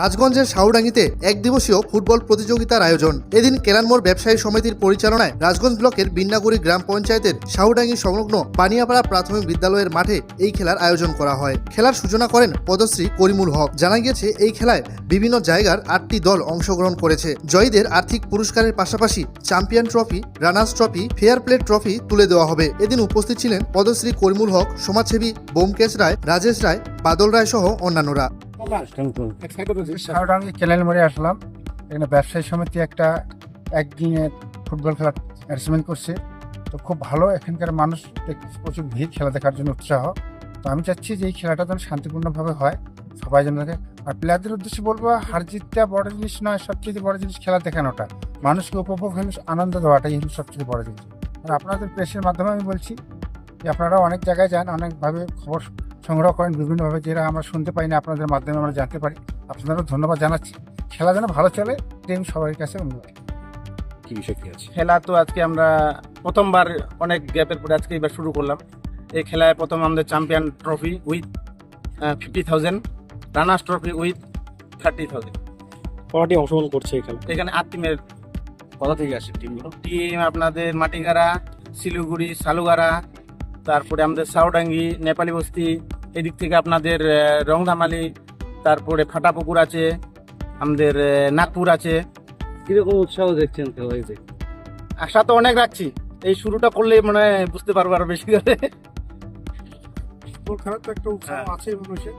রাজগঞ্জের সাউডাঙ্গিতে এক দিবসীয় ফুটবল প্রতিযোগিতার আয়োজন। এদিন কেরানমোড় ব্যবসায়ী সমিতির পরিচালনায় রাজগঞ্জ ব্লকের বিন্নাগুড়ি গ্রাম পঞ্চায়েতের সাউডাঙ্গি সংলগ্ন পানিয়াপাড়া প্রাথমিক বিদ্যালয়ের মাঠে এই খেলার আয়োজন করা হয়। খেলার সূচনা করেন পদশ্রী করিমুল হক। জানা গিয়েছে, এই খেলায় বিভিন্ন জায়গার আটটি দল অংশগ্রহণ করেছে। জয়ীদের আর্থিক পুরস্কারের পাশাপাশি champion trophy, runners trophy, fair play trophy তুলে দেওয়া হবে। এদিন উপস্থিত ছিলেন পদশ্রী করিমুল হক, সমাজসেবী বোমকেশ রায়, রাজেশ রায়, বাদল রায় সহ অন্যান্যরা। সাউডাঙ্গি কেনেল মোড়ে আসলাম। এখানে ব্যবসায়ী সমিতি একটা একদিনের ফুটবল খেলার অ্যারেঞ্জমেন্ট করছে। তো খুব ভালো, এখানকার মানুষ প্রচুর ভিড়, খেলা দেখার জন্য উৎসাহ। তো আমি চাচ্ছি যে এই খেলাটা যেন শান্তিপূর্ণভাবে হয়, সবাই যেন দেখে। আর প্লেয়ারদের উদ্দেশ্যে বলব হার জিতটা বড় জিনিস নয়, সবচেয়ে বড় জিনিস খেলা দেখানোটা। মানুষকে উপভোগ আনন্দ দেওয়াটাই হলো সবচেয়ে বড় জিনিস। আর আপনাদের প্রেসের মাধ্যমে আমি বলছি যে আপনারা অনেক জায়গায় যান, অনেকভাবে খবর সংগ্রহ করেন বিভিন্নভাবে যেটা আমরা শুনতে পাই না আপনাদের মাধ্যমে আমরা জানতে পারি। আপনাদেরও ধন্যবাদ জানাচ্ছি। খেলা যেন ভালো চলে আমি সবার কাছে অনুরোধ। কি বিষয় কি আছে? খেলা তো আজকে আমরা প্রথমবার অনেক গ্যাপের পরে আজকে এবার শুরু করলাম। এই খেলায় প্রথম আমাদের champion trophy with fifty thousand runners trophy with thirty thousand কটি অংশগ্রহণ করছে এই খেলা? এখানে আট টিমের কোথা থেকে আসে টিমগুলো টিম আপনাদের মাটিগাড়া শিলিগুড়ি সালুগাড়া তারপরে আমাদের সাউডাঙ্গি নেপালি বস্তি এদিক থেকে আপনাদের রংধামালি তারপরে ফাটাপুকুর আছে আমাদের নাগপুর আছে। কীরকম উৎসাহ দেখছেন আশা তো অনেক রাখছি। এই শুরুটা করলে মানে বুঝতে পারব আরও বেশি করে। খেলার তো একটা উৎসাহ আছে মানুষের।